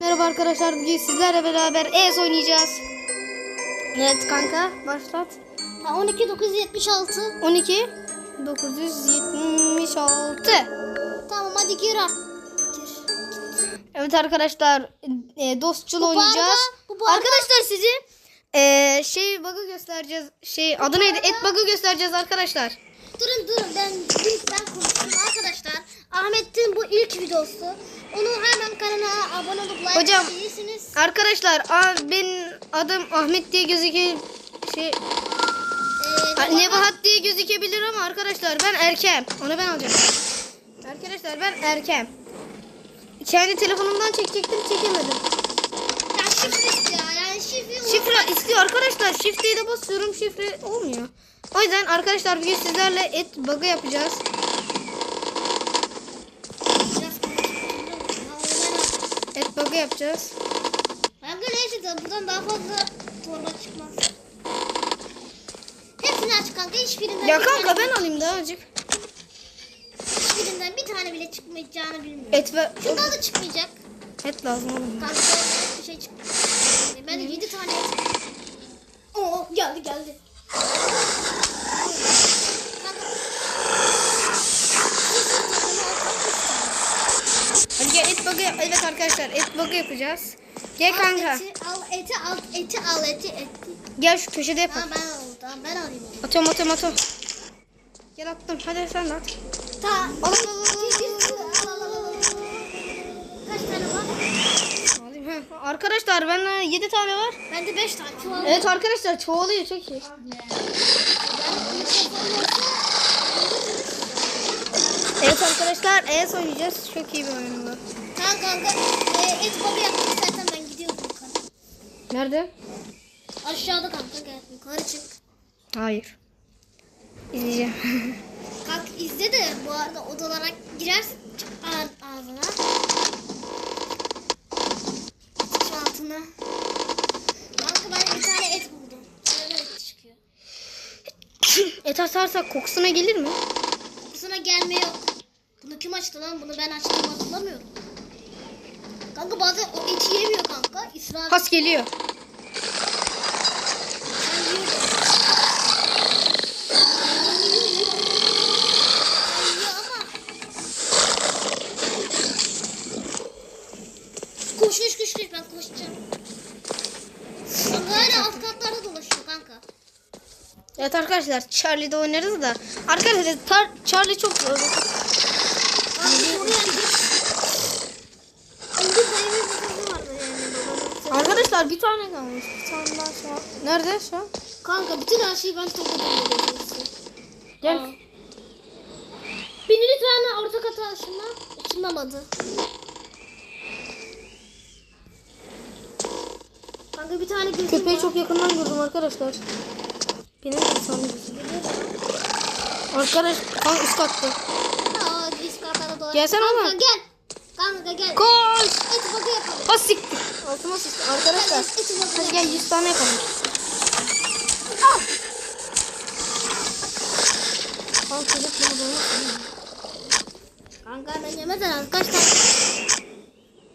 Merhaba arkadaşlar bugün sizlerle beraber ES oynayacağız. Evet kanka başlat. Ha, 12 976. 12 976. Tamam hadi gir. Evet arkadaşlar e, dostçul Bu oynayacağız. arada- bu Arkadaşlar sizi e, şey bug'ı göstereceğiz. Şey adı neydi? Et bug'ı göstereceğiz arkadaşlar. Durun durun ben ben konuşayım arkadaşlar. Ahmet'in bu ilk videosu. Onu hemen kanalına abone olup like Hocam. atabilirsiniz. Arkadaşlar a, benim adım Ahmet diye gözüküyor. Şey, Ee, Ha, Nebahat diye gözükebilir ama arkadaşlar ben erkem. Onu ben alacağım. Arkadaşlar ben erkem. Kendi telefonumdan çekecektim çekemedim. Ya şifre istiyor yani şifre. Şifre istiyor arkadaşlar. Şifreyi de basıyorum şifre olmuyor. O yüzden arkadaşlar bugün sizlerle et bug'ı yapacağız. Biraz konuşayım. Ha, bug'ı yapacağız. ben neyse de buradan daha fazla torba çıkmaz. Hepsini aç kanka hiçbirinden Ya bir kanka tane- ben alayım daha azıcık. hiçbirinden bir tane bile çıkmayacağını bilmiyorum. Et ve Şundan da çıkmayacak. et lazım oğlum. Kanka bir şey çıktı. Ben de 7 tane et. Oo geldi geldi. Hadi gel et bug'ı evet arkadaşlar et bug'ı yapacağız. Gel Al kanka. eti, al eti, al eti, al eti, eti. Gel şu köşede yapalım. Tamam ben alayım, tamam ben alayım onu. Atıyorum atıyorum atıyorum. Gel attım hadi sen de at. Tamam. Al, al, al. Kaç tane var? Alayım, he. Arkadaşlar bende 7 tane var. Bende 5 tane. Çuval. Evet arkadaşlar çoğalıyor çok iyi. Evet arkadaşlar ES oynayacağız. Çok iyi bir oyun. Tamam kanka. E, et baba yaptık zaten ben gidiyorum yukarı. Nerede? Aşağıda kanka gel yukarı çık. Hayır. İzleyeceğim. Kalk izle de bu arada odalara girersin ağzına. Şu altına. Kanka ben bir tane et buldum. Et çıkıyor. Et asarsak kokusuna gelir mi? Kokusuna gelme yok. Bunu kim açtı lan? Bunu ben açtım hatırlamıyorum. Kanka bazen o eti yemiyor kanka. İsrail Pas geliyor. Koş koş koş koş ben koşacağım. Kanka hala alt katlarda dolaşıyor kanka. Evet arkadaşlar Charlie'de oynarız da. Arkadaşlar Charlie çok zor. Kanka oraya git. Öldü dayımın bir kızı vardı yani babanın. Arkadaşlar bir tane kalmış. Bir tane daha şu an. Nerede şu an? Kanka bütün her şeyi ben topladım. Gel. Aa. Birinci tane orta kata ışınla. Işınlamadı. Kanka bir tane gözüm Köpeği var. çok yakından gördüm arkadaşlar. Benim de gözüm. Arkadaş kanka üst katta. Aa, üst katta dolaş. Gelsene Kanka ama. gel. Kanka gel. Koş. Et bakı yapalım. Ha siktir. Altıma sıçtı. Arkadaşlar. Hadi gel 100 tane yapalım. Al. Kanka çocuk bunu. Kanka ben yemeden. Kaç tane?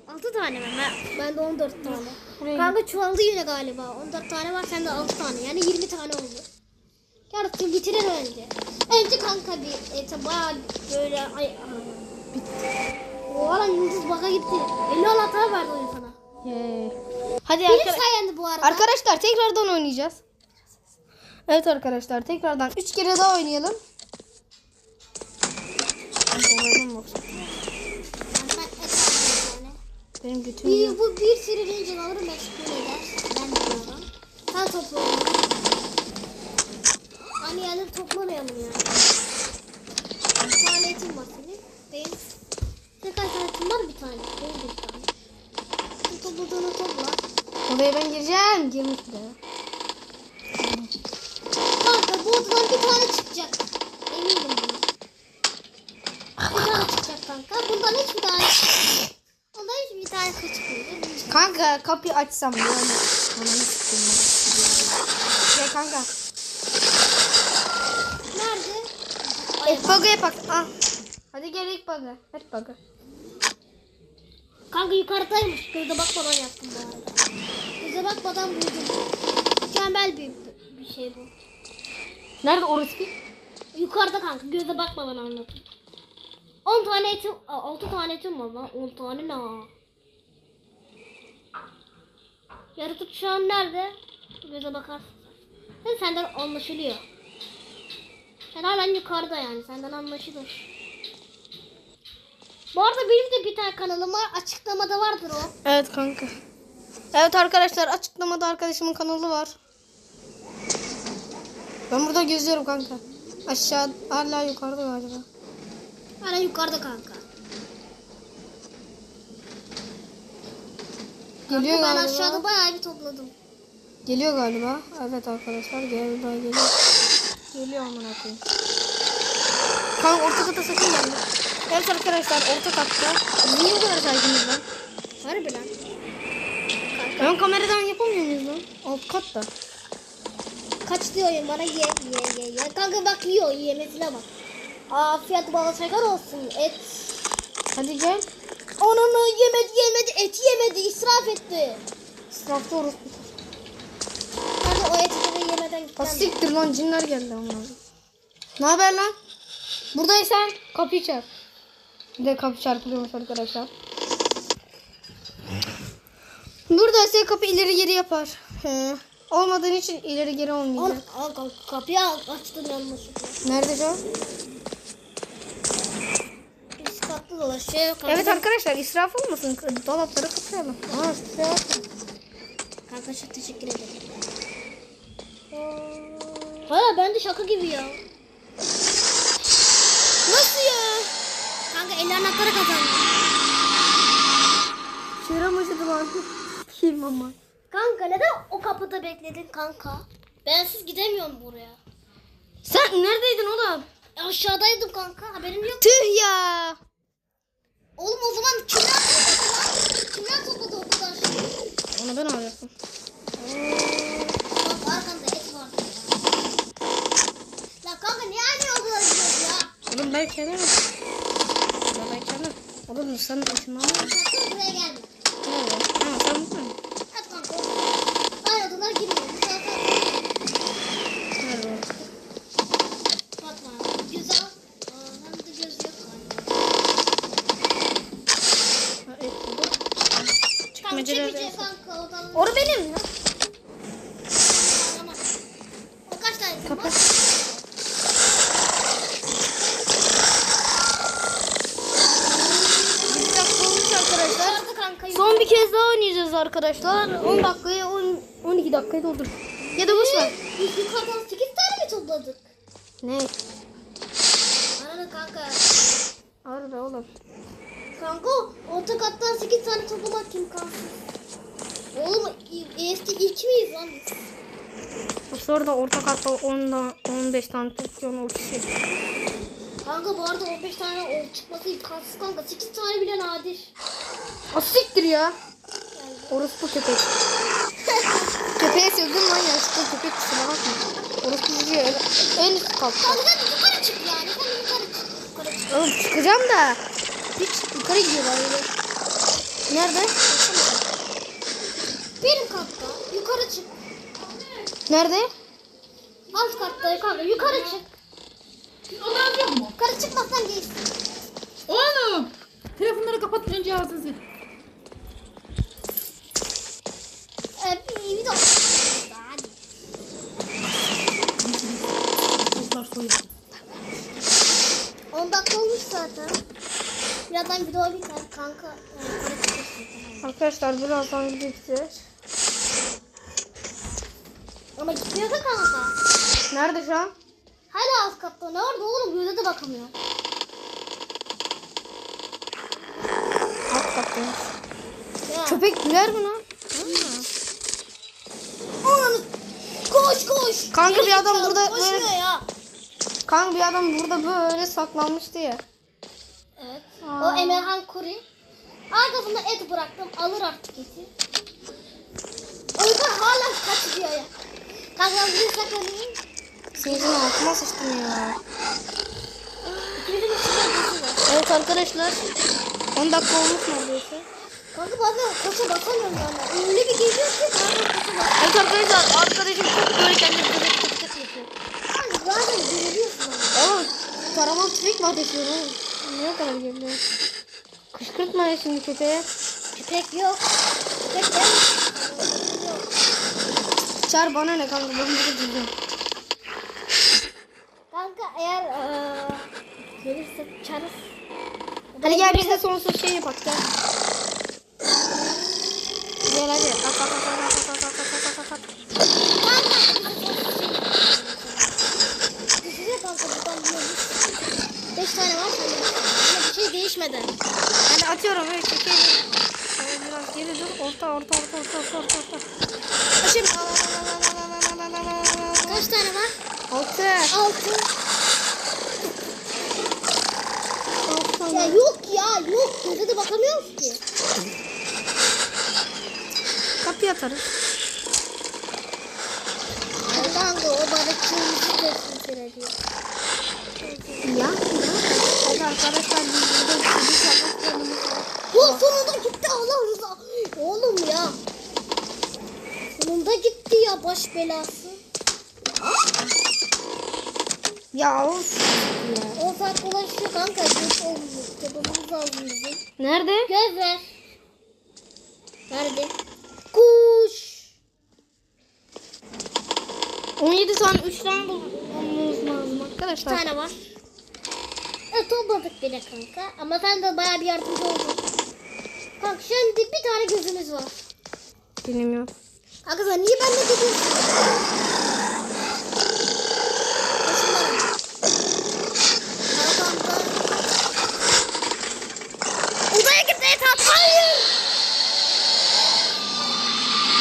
6 tane mi? Ben, ben de 14 tane. Buraya Kanka çoğaldı yine galiba. 14 tane var sende 6 tane. Yani 20 tane oldu. Yarın bitirir önce. Önce kanka bir ete bayağı böyle ay O lan yıldız baka gitti. 50 anahtar verdi oyun sana. Hadi Benim arkadaşlar. sayende bu arada. Arkadaşlar tekrardan oynayacağız. Evet arkadaşlar tekrardan 3 kere daha oynayalım. Benim götüm Bir, yiyor. bu bir sürü rinci alırım eder. Ben diyorum. Sen toplayalım. Hani yani toplamayalım yani. Bir tane etim var senin. Benim. Ne kadar tane etim var? Bir tane. Benim de bir tane. Topladığını topla. Odaya ben gireceğim. Girmiş bile. Kanka bu odadan bir tane çıkacak. Eminim bunu. Bir tane çıkacak kanka. Bundan hiçbir tane Ondan hiçbir tane çıkmıyor. Kanka kapıyı açsam yani. Sikeyim ben. Gel kanka. Nerede? Et bug'ı yapak. Ah. Hadi gel bug'ı. Et bug'ı. Kanka yukarıdaymış. Göze bakmadan yaptım bu arada. Göze bakmadan buldum. Mükemmel bir, bir şey bu. Nerede orası? Yukarıda kanka göze bakmadan anladım. 10 tane etim, 6 tane etim var lan. 10 tane ne? Yaratık şu an nerede? Göze bakarsın. Sen senden anlaşılıyor. Sen halen yukarıda yani. Senden anlaşılır. Bu arada benim de bir tane kanalım var. Açıklamada vardır o. Evet kanka. Evet arkadaşlar açıklamada arkadaşımın kanalı var. Ben burada geziyorum kanka. Aşağı hala yukarıda galiba. Hala yukarıda kanka. Geliyor Kanka ben galiba. aşağıda bayağı bir topladım. Geliyor galiba. Evet arkadaşlar galiba geliyor. Geliyor amına koyayım. Kanka orta kata sakın gelme. Evet arkadaşlar orta katta. Niye bu kadar saygımız lan? Harbi lan. Ön kameradan yapamıyor muyuz lan? Alt katta. Kaç diyorum bana ye ye ye ye. Kanka bak yiyor yemesine bak. Afiyet bal şeker olsun. Et. Hadi gel. Onunu yemedi yemedi et yemedi israf etti. Sınavda orospu. Kanka o eti de yemeden gitmem. Pastiktir lan cinler geldi koyayım. Ne haber lan? Buradaysan kapıyı çarp. Bir de kapı çarpılıyormuş arkadaşlar. Buradaysa kapı ileri geri yapar. He. Olmadığın için ileri geri Al, olmayacak. al kanka kapıyı al, açtın yanlışlıkla. Nerede şu an? Katlı dolaşıyor. Kanka, Evet arkadaşlar israf olmasın. Dolapları kapayalım. Aa. Kanka çok teşekkür ederim. Hala bence şaka gibi ya. Nasıl ya? Kanka el anahtarı kazandı. Şuram acıdı lan. Kim ama? Kanka neden o kapıda bekledin kanka? Bensiz gidemiyorum buraya. Sen neredeydin oğlum? E, aşağıdaydım kanka haberim yok. Tüh ya. Oğlum o zaman kimler topladı lan? Kimler topladı o kadar şey? Onu ben alacaktım. Bak arkanda et var. La kanka niye aynı yolda gidiyoruz ya? Oğlum ben kendim. Oğlum sen. Sakın buraya gelme. Evet. Ama sen bu mu? Hadi kanka. Aynı odalara girmiyor. Bir saat Nerede o? Bakma. Göz al. Aa, hem de göz yok galiba. Ha, evet buldum. Kanka Çıkmacaları çekici kanka odanın. Oru benim ya. Tamam. O kaç tane var? Kapat. Bir dakika olmuş arkadaşlar. Orada kanka yok. Son bir kez daha oynayacağız arkadaşlar. 10 dakikayı 10 12 dakikayı doldur. Ya da boş ver. Biz yukarıdan 8 tane mi topladık? Ne? Anladın kanka. Harbi oğlum. Kanka orta kattan 8 tane toplamak kim kanka? Oğlum EST ilk miyiz lan biz? Sonra da orta katta 10'da 15 tane tutuyor o kişi. Kanka bu arada 15 tane çıkması imkansız kanka. 8 tane bile nadir. Asiktir ya. Orospu köpek. Köpeğe sövdüm lan ya. Şu köpek kusura bakma. Orospu yüzüyor. En üst katta. Kanka sen yukarı çık yani. Sen yukarı çık. Yukarı çık. Oğlum çıkacağım da. Hiç yukarı gidiyorlar öyle. Nerede? Benim katta. Yukarı çık. Nerede? Alt katta kanka. Yukarı çık. Onu alacak mı? Yukarı çıkmazsan değilsin. Oğlum! Telefonları kapat önce ağzınızı. Ee, bir video. Hadi. Toplar soyun. 10 dakika olmuş zaten. Birazdan video biter kanka. Çıkıyorsun. Arkadaşlar birazdan gideceğiz. Ama gitmiyor da kanka. Nerede şu an? Hala alt katta. Ne orada oğlum? Göze de bakamıyor. Alt katta. Ya. Köpek güler mi lan? Ananı. Koş koş. Kanka bir Geri adam zekalı, burada Koşmuyor böyle- ya. Kanka bir adam burada böyle saklanmıştı ya. Evet. Aa. O Emirhan Kuri. Arkasında et bıraktım. Alır artık eti. O yüzden hala kaçıyor ya. Kanka bir saklanayım. Sizin altıma sıçtım ya. Var. Evet arkadaşlar. 10 dakika olmuş neredeyse. Kanka bazen koşa basamıyorum yani. Öyle bir geliyor ki bazen koşa basamıyorum. Evet arkadaşlar arkadaşım çok böyle kendini böyle tık tık yapıyor. Yani bazen geriliyorsun ama. Oğlum taraman tüfek mi ateşliyor oğlum? Niye o kadar geliyor? Kışkırtma ya şimdi köpeğe. Köpek yok. Köpek yok. Çağır bana ne kanka ben burada duracağım. Kanka eğer eee gelirse çarız. Hadi gel biz de sonsuz şey yapak. Gel Değişmedi. Hadi atıyorum. Evet çekelim. Şöyle biraz geri dur. Orta orta orta orta orta orta. orta. Şimdi. Kaç tane var? Altı. Altı. Altı. Ya yok ya yok. Göze de bakamıyoruz ki. Kapıya atarız. Kanka o bana kırmızı görsün seni diyor. Ya. Hadi arkadaşlar burada bir şey sonunda gitti Allah rıza. Oğlum ya. Sonunda gitti ya baş belası. Ya of. Ya. 10 saat dolaşıyor kanka. Göz olmuyor. Yapmamız lazım bizim. Nerede? Göz ver. Nerede? Kuş. 17 tane 3 tane bulmamız lazım Bir arkadaşlar. tane var. Evet topladık bile kanka. Ama sen de bayağı bir yardımcı oldun. Kanka şimdi bir tane gözümüz var. Bilmiyorum. Kanka sen niye benimle gidiyorsun? Odaya git Ethat. Hayır.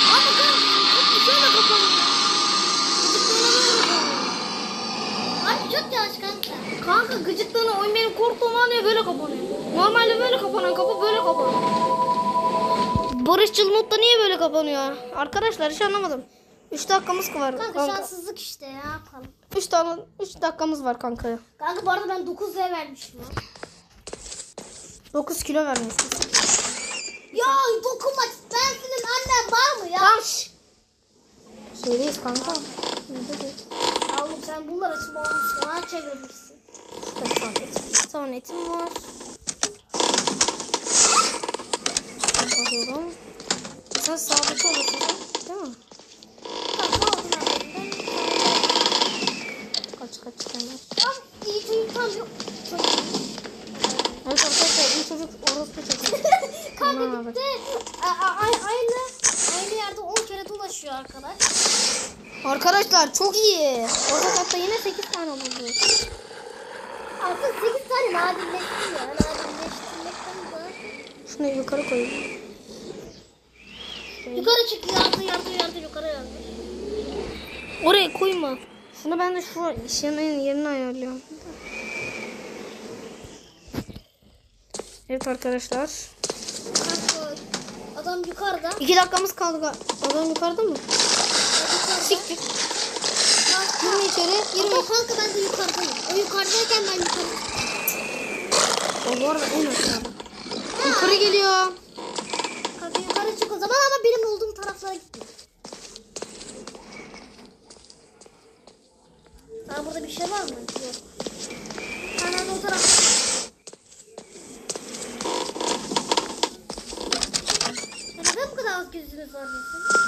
Ama kanka şöyle kapanıyor. Abi çok yavaş kanka. Kanka gıcıklığına oyun benim korktuğum an ya böyle kapanıyor. Normalde böyle kapanan kapı böyle kapanıyor. Barışçıl modda niye böyle kapanıyor? Arkadaşlar hiç anlamadım. 3 dakikamız var. Kanka, Kanka, şanssızlık işte ya yapalım. 3 tane 3 dakikamız var kanka. Kanka bu arada ben 9 lira vermişim ya. 9 kilo vermişsin. Ya dokunma. Ben senin annen var mı ya? Tamam. Şeydeyiz kanka. Oğlum sen bunlar açıp olmuş. Bana çevirmişsin. Son etim var. Bakıyorum. Sen sağdaki odasın değil mi? Kaç kaç tane. İyi çocuk iyi. Evet arkadaşlar iyi çocuk orospu çocuk. Kanka gitti. Aynı aynı yerde 10 kere dolaşıyor arkadaş. Arkadaşlar çok iyi. Orta katta yine 8 tane buldu. Artık 8 tane nadirleşti ya. Nadirleştirmekten daha. Şunu yukarı koyayım. Yukarı çık yardı yardı yardı yukarı yardı. Oraya koyma. Şunu ben de şu işin yerini ayarlıyorum. Evet arkadaşlar. Adam yukarıda. 2 dakikamız kaldı. Adam yukarıda mı? Siktir. Girme içeri. Girme. Ama kanka ben de yukarıdayım. O yukarıdayken ben yukarı. O bu arada en aşağıda. Yukarı geliyor. Kanka yukarı çık o zaman ama benim olduğum taraflara gitme. Aa burada bir şey var mı? Yok. Hemen o tarafta. Ya neden bu kadar az gözünüz var bizim?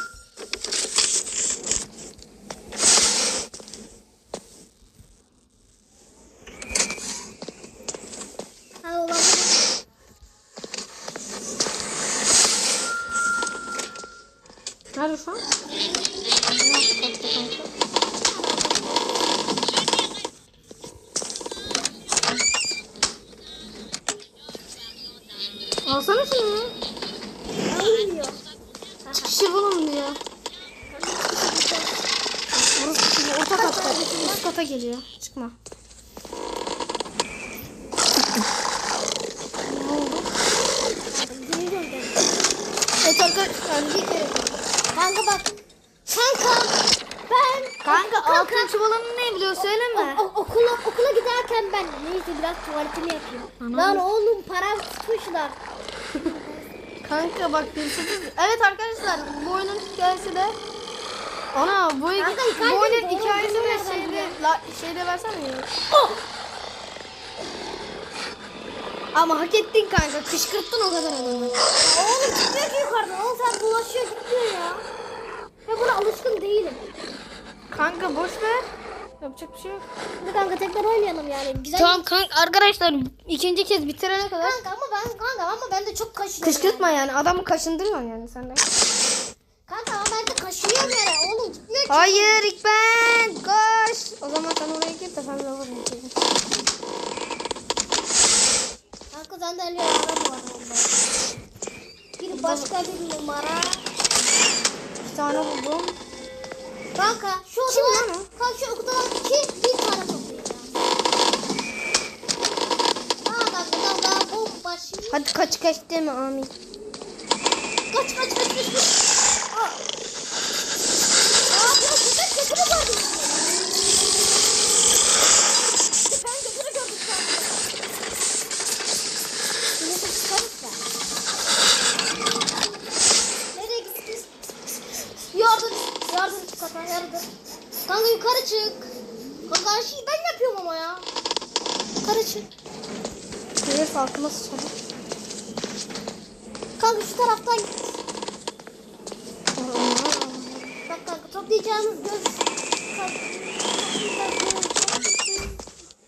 Ha olabilir. Nerede şu an? En alt katta kanka. Alsana şunu ya. Almıyor. Çıkış yapalım diyor. Burası şimdi orta katta. Üst kata geliyor. Çıkma. ne oldu? Geliyorum ben. Kere. Kanka bak. Kanka. Ben. Kanka Kanka. altın çuvalını ne biliyor söyleme. O- okula okula giderken ben neyse biraz tuvaletimi yapayım. Anam. Lan oğlum para tutmuşlar. Kanka bak hırsızız. Evet arkadaşlar bu oyunun hikayesi de Ana bu, Kanka, oyunun hikayesi de şeyde, la, şeyde versene ya. Oh! Ama hak ettin kanka. Kışkırttın o kadar adamı. Oğlum çıkmıyor ki yukarıdan. Oğlum sen dolaşıyor gitmiyor ya. Ya buna alışkın değilim. Kanka boş ver. Yapacak bir şey yok. Hadi kanka tekrar oynayalım yani. Güzel. Tamam kanka arkadaşlar ikinci kez bitirene kadar Kanka ama ben kanka ama ben de çok kaşınıyorum. kışkırtma yani adamı kaşındırma yani sen de. Kanka ama ben de kaşınıyorum yani. Oğlum gitmiyor ki. Hayır İkben koş. O zaman sen oraya gir de ben de oraya de öyle ara bu arada. Bir başka bir numara. Bir tane buldum. Kanka şu Kim odadan, lan kanka şu odadan iki bir tane toplayacağım. Aa bak buradan daha bomba şimdi. Hadi kaç kaç deme amin. Kaç kaç kaç kaç kaç. Aa biraz güzel kötü mü vardı? Ben kötü gördüm sandım. Yine de çıkarız ya. Nereye gittiniz? Yardım, yardım kaka yardım. Kanka yukarı çık. Kanka her şeyi ben yapıyorum ama ya. Yukarı çık. Gelir farkıma sıçradım. Kanka şu taraftan git. Bak kanka toplayacağımız göz...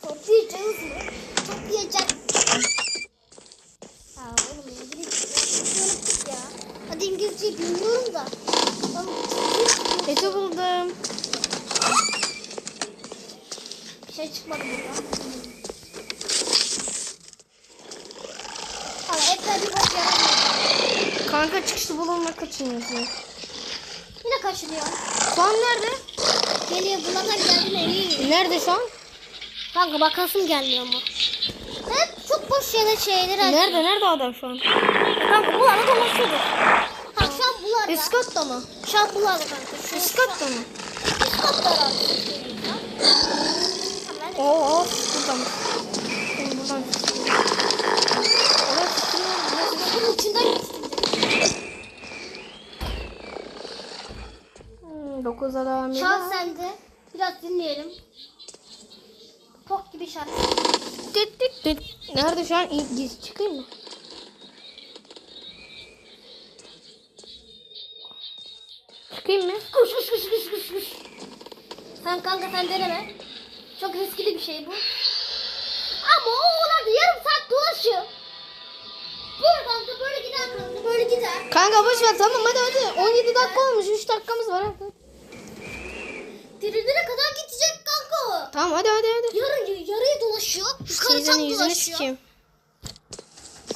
Toplayacağız mı? Toplayacak. Aa oğlum İngilizce unuttuk ya. İngilizce bilmiyorum da. Ece buldum. bir şey çıkmadı burada. Hala hep bir boş yaramıyor. Kanka çıkışı bulunma kaçın yazıyor. Yine kaçırıyor. Şu an nerede? Geliyor bunlardan geldiğine eminim. Nerede şu an? Kanka bakasım gelmiyor ama. Hep çok boş yere şeyler açıyor. Nerede? Nerede adam şu an? Ya Kanka bu arada dolaşıyordur. Üst katta mı? Şu an bularda kanka. Şu mı? Üst katta herhalde. Oo, burada mı? Ben buradan Evet, çıkıyorum. Bunun içinden geçtim. Hmm, Dokuz adam. Şarkı sende. Biraz dinleyelim. Tok gibi tıt. Nerede şu an? İyi, giz- Çıkayım mı? Çıkayım mı? Kuş kuş kuş kuş kuş kuş. Sen kanka sen deneme. Çok riskli bir şey bu. Ama o orada yarım saat dolaşıyor. Böyle kanka böyle gider kanka böyle gider. Kanka boş ver tamam hadi hadi. 17 dakika olmuş. 3 dakikamız var. Hadi. Dirilere kadar gidecek kanka o. Tamam hadi hadi hadi. Yarı, yarıya dolaşıyor. Yukarı Teyzenin tam yüzünü dolaşıyor. sikeyim.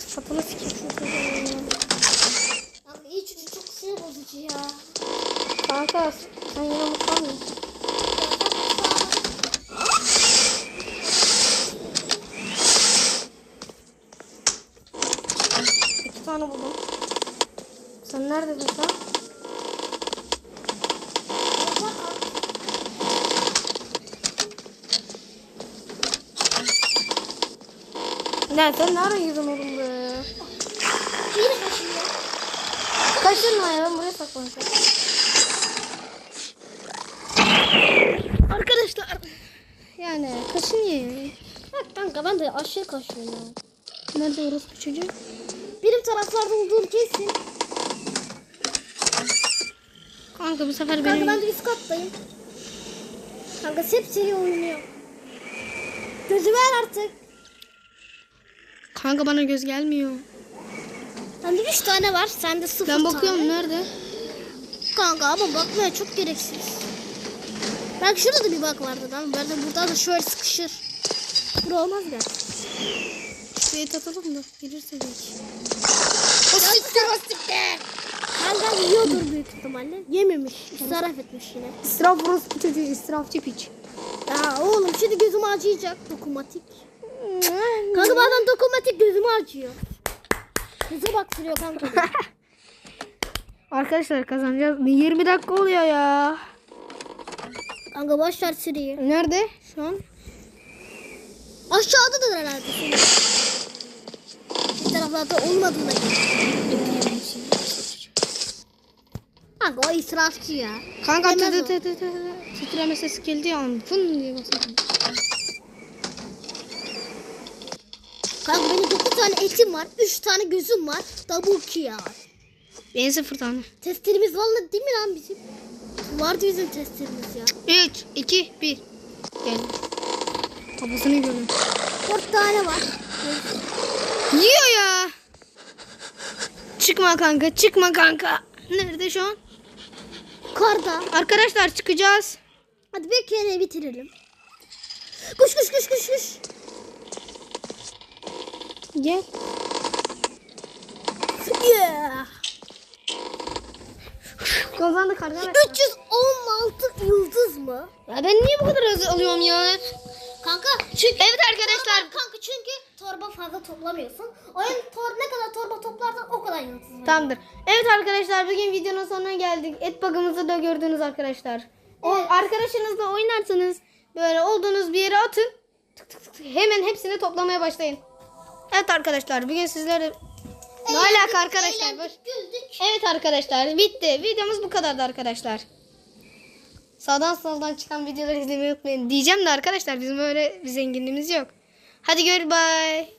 Sapını sikeyim. şu. Kanka iyi çocuk çok sinir bozucu ya. Kanka sen yine mutlu musun? İki tane buldum. Sen neredesin sen? Ne sen nereye girdin oğlum be? Kaçırma ya ben buraya saklanacağım. Arkadaşlar. Yani kaçınıyor. Bak kanka ben de aşırı kaşıyorum ya. Nerede orospu çocuğu? Benim taraflarda olduğum kesin. Kanka bu sefer Kanka benim... ben de üst kattayım. Kanka sepseri oynuyor. Gözü ver artık. Kanka bana göz gelmiyor. Bende üç tane var. Sende sıfır Ben bakıyorum tane. nerede? Kanka ama bakmaya çok gereksiz. Belki şurada da bir bak vardı ben de burada da şöyle sıkışır. Bura olmaz gerçi. Şuraya atalım da gelirse belki. O siktir o siktir. Kanka yiyordur büyük ihtimalle. Yememiş. İsraf etmiş yine. İsraf orospu çocuğu israfçı piç. Ya oğlum şimdi gözüm acıyacak. Dokunmatik. Kanka bazen dokunmatik gözümü acıyor. Göze baktırıyor kanka. Arkadaşlar kazanacağız. 20 dakika oluyor ya. Kanka boş ver Siri'yi. Nerede şu an? Aşağıda da herhalde. Bir taraflarda olmadığına göre. Kanka o israfçı ya. Kanka tı tı tı tı tı. Titreme sesi geldi ya. Fın diye basarım. Kanka benim 9 tane etim var. 3 tane gözüm var. Double Q ya. Benim sıfır tane. Testlerimiz vallahi değil mi lan bizim? Vardı bizim testlerimiz ya. 3, 2, 1. Gel. Kafasını gördüm. 4 tane var. Yiyor ya. Çıkma kanka, çıkma kanka. Nerede şu an? Karda. Arkadaşlar çıkacağız. Hadi bir kere bitirelim. Kuş kuş kuş kuş kuş. Gel. Yeah. Kazandık arkadaşlar. 316 yıldız mı? Ya ben niye bu kadar az alıyorum ya? Kanka çünkü Evet arkadaşlar. Torba- kanka çünkü torba fazla toplamıyorsun. Oyun tor ne kadar torba toplarsan o kadar yıldız. Tamamdır. Evet arkadaşlar bugün videonun sonuna geldik. Et bug'ımızı da gördünüz arkadaşlar. O Evet. arkadaşınızla oynarsanız böyle olduğunuz bir yere atın. Tık tık tık tık. Hemen hepsini toplamaya başlayın. Evet arkadaşlar bugün sizlere ne alaka arkadaşlar? Eğlendik, güldük. Evet arkadaşlar bitti. Videomuz bu kadardı arkadaşlar. Sağdan soldan çıkan videoları izlemeyi unutmayın. Diyeceğim de arkadaşlar bizim öyle bir zenginliğimiz yok. Hadi gör bye.